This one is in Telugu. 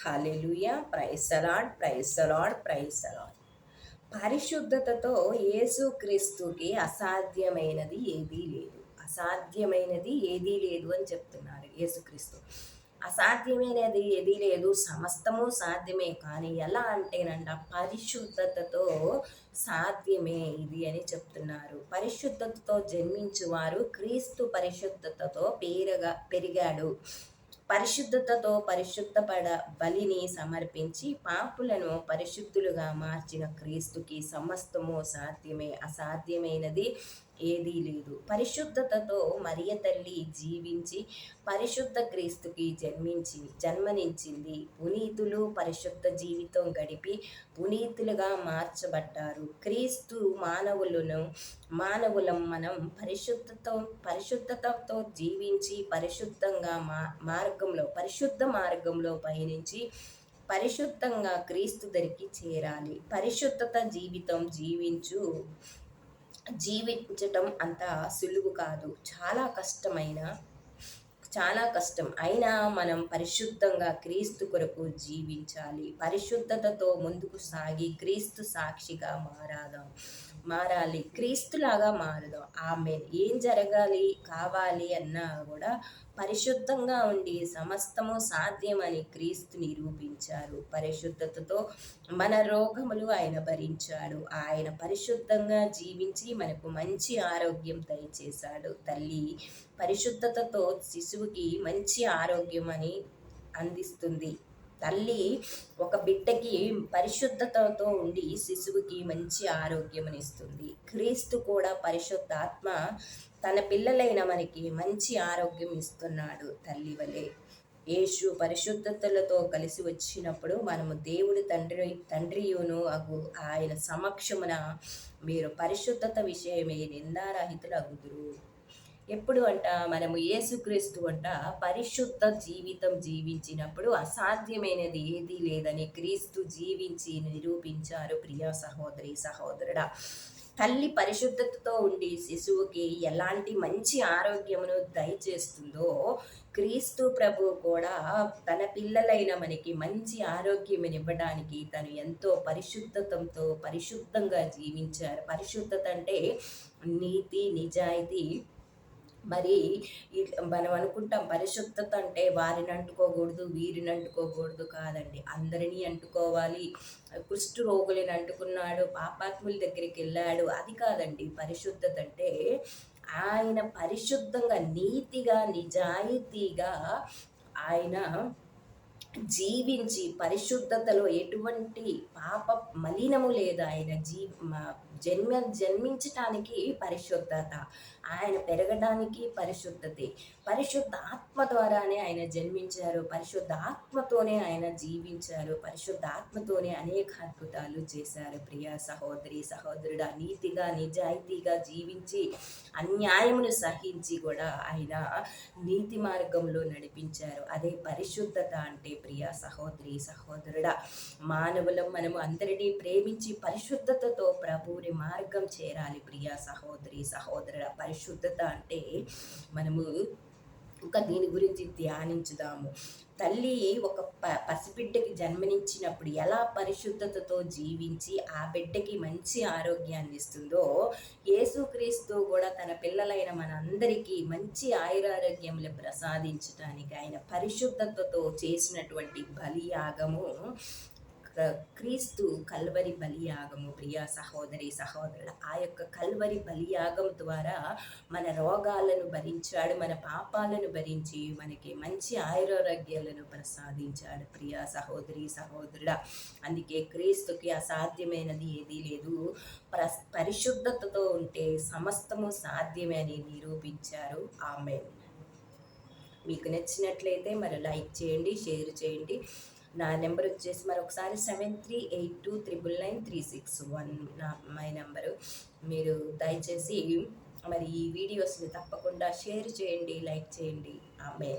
హలెలుయ ప్రైసలాడ్ ప్రైసలాడ్ ప్రైసలాడ్ పరిశుద్ధతతో యేసుక్రీస్తుకి అసాధ్యమైనది ఏదీ లేదు. అసాధ్యమైనది ఏదీ లేదు అని చెప్తున్నారు యేసుక్రీస్తు అసాధ్యమైనది ఏదీ లేదు సమస్తము సాధ్యమే కానీ ఎలా అంటేనంట పరిశుద్ధతతో సాధ్యమే ఇది అని చెప్తున్నారు. పరిశుద్ధతతో జన్మించువారు క్రీస్తు పరిశుద్ధతతో పేరగా పెరిగాడు. పరిశుద్ధతతో పరిశుద్ధపడ బలిని సమర్పించి పాపులను పరిశుద్ధులుగా మార్చిన క్రీస్తుకి సమస్తము సాధ్యమే అసాధ్యమైనది. ఏదీ లేదు. పరిశుద్ధతతో మరియ తల్లి జీవించి పరిశుద్ధ క్రీస్తుకి జన్మించి జన్మనించింది పునీతులు పరిశుద్ధ జీవితం గడిపి పునీతులుగా మార్చబడ్డారు. క్రీస్తు మానవులను మానవులం మనం పరిశుద్ధతో పరిశుద్ధతతో జీవించి పరిశుద్ధంగా మా మార్గంలో పరిశుద్ధ మార్గంలో పయనించి పరిశుద్ధంగా క్రీస్తు దరికి చేరాలి. పరిశుద్ధత జీవితం జీవించు. జీవించటం అంత సులువు కాదు. చాలా కష్టమైన చాలా కష్టం. అయినా మనం పరిశుద్ధంగా క్రీస్తు కొరకు జీవించాలి. పరిశుద్ధతతో ముందుకు సాగి క్రీస్తు సాక్షిగా మారాదాం. మారాలి. క్రీస్తులాగా మారుదాం. ఆమె ఏం జరగాలి? కావాలి అన్నా కూడా పరిశుద్ధంగా ఉండి సమస్తము సాధ్యమని క్రీస్తు నిరూపించారు. పరిశుద్ధతతో మన రోగములు ఆయన భరించాడు. ఆయన పరిశుద్ధంగా జీవించి మనకు మంచి ఆరోగ్యం దయచేశాడు. తల్లి పరిశుద్ధతతో శిశువుకి మంచి ఆరోగ్యం అని అందిస్తుంది. తల్లి ఒక బిడ్డకి పరిశుద్ధతతో ఉండి శిశువుకి మంచి ఆరోగ్యమునిస్తుంది క్రీస్తు కూడా పరిశుద్ధాత్మ తన పిల్లలైన మనకి మంచి ఆరోగ్యం ఇస్తున్నాడు తల్లి వలె. యేసు పరిశుద్ధతలతో కలిసి వచ్చినప్పుడు మనము దేవుడి తండ్రి తండ్రియును అగు ఆయన సమక్షమున మీరు పరిశుద్ధత విషయమే నిందారహితులు అగుదురు ఎప్పుడు అంట? మనము యేసుక్రీస్తు అంట పరిశుద్ధ జీవితం జీవించినప్పుడు అసాధ్యమైనది ఏదీ లేదని క్రీస్తు జీవించి నిరూపించారు ప్రియ సహోదరి సహోదరుడా. తల్లి పరిశుద్ధతతో ఉండి శిశువుకి ఎలాంటి మంచి ఆరోగ్యమును దయచేస్తుందో క్రీస్తు ప్రభు కూడా తన పిల్లలైన మనకి మంచి ఆరోగ్యం ఇవ్వడానికి తను ఎంతో పరిశుద్ధతంతో పరిశుద్ధంగా జీవించారు. పరిశుద్ధత అంటే నీతి నిజాయితీ మరి మనం అనుకుంటాం పరిశుద్ధత అంటే వారిని అంటుకోకూడదు వీరిని అంటుకోకూడదు కాదండి. అందరినీ అంటుకోవాలి. కుష్టు రోగులను అంటుకున్నాడు పాపాత్ముల దగ్గరికి వెళ్ళాడు. అది కాదండి. పరిశుద్ధత అంటే ఆయన పరిశుద్ధంగా నీతిగా నిజాయితీగా ఆయన జీవించి పరిశుద్ధతలో ఎటువంటి పాప మలినము లేదు. ఆయన జీ జన్మ జన్మించటానికి పరిశుద్ధత. ఆయన పెరగడానికి పరిశుద్ధతే. పరిశుద్ధ ఆత్మ ద్వారానే ఆయన జన్మించారు. పరిశుద్ధ ఆత్మతోనే ఆయన జీవించారు. పరిశుద్ధ ఆత్మతోనే అనేక అద్భుతాలు చేశారు. ప్రియ సహోదరి సహోదరుడు నీతిగా నిజాయితీగా జీవించి అన్యాయమును సహించి కూడా ఆయన నీతి మార్గంలో నడిపించారు. అదే పరిశుద్ధత అంటే ప్రియ సహోదరి సహోదరుడా మానవులం మనము అందరినీ ప్రేమించి పరిశుద్ధతతో ప్రభువుని మార్గం చేరాలి ప్రియ సహోదరి సహోదరుల పరిశుద్ధత అంటే మనము ఇంకా దీని గురించి ధ్యానించుదాము. తల్లి ఒక ప పసిబిడ్డకి జన్మనిచ్చినప్పుడు ఎలా పరిశుద్ధతతో జీవించి ఆ బిడ్డకి మంచి ఆరోగ్యాన్ని ఇస్తుందో యేసుక్రీస్తు కూడా తన పిల్లలైన మనందరికీ మంచి ఆయురారోగ్యములు ప్రసాదించడానికి ఆయన పరిశుద్ధతతో చేసినటువంటి బలియాగము క్రీస్తు కల్వరి బలియాగము ప్రియ సహోదరి సహోదరుల ఆ యొక్క కల్వరి బలియాగం ద్వారా మన రోగాలను భరించాడు మన పాపాలను భరించి మనకి మంచి ఆయురారోగ్యాలను ప్రసాదించాడు ప్రియ సహోదరి సహోదరుడ. అందుకే క్రీస్తుకి అసాధ్యమైనది ఏదీ లేదు. పరిశుద్ధతతో ఉంటే సమస్తము సాధ్యమే అని నిరూపించారు. ఆమె మీకు నచ్చినట్లయితే మరి లైక్ చేయండి షేర్ చేయండి. నా నెంబర్ వచ్చేసి మరి ఒకసారి seven three eight two triple nine three six one నా మై నెంబరు. మీరు దయచేసి మరి ఈ వీడియోస్ని తప్పకుండా షేర్ చేయండి లైక్ చేయండి. ఆమె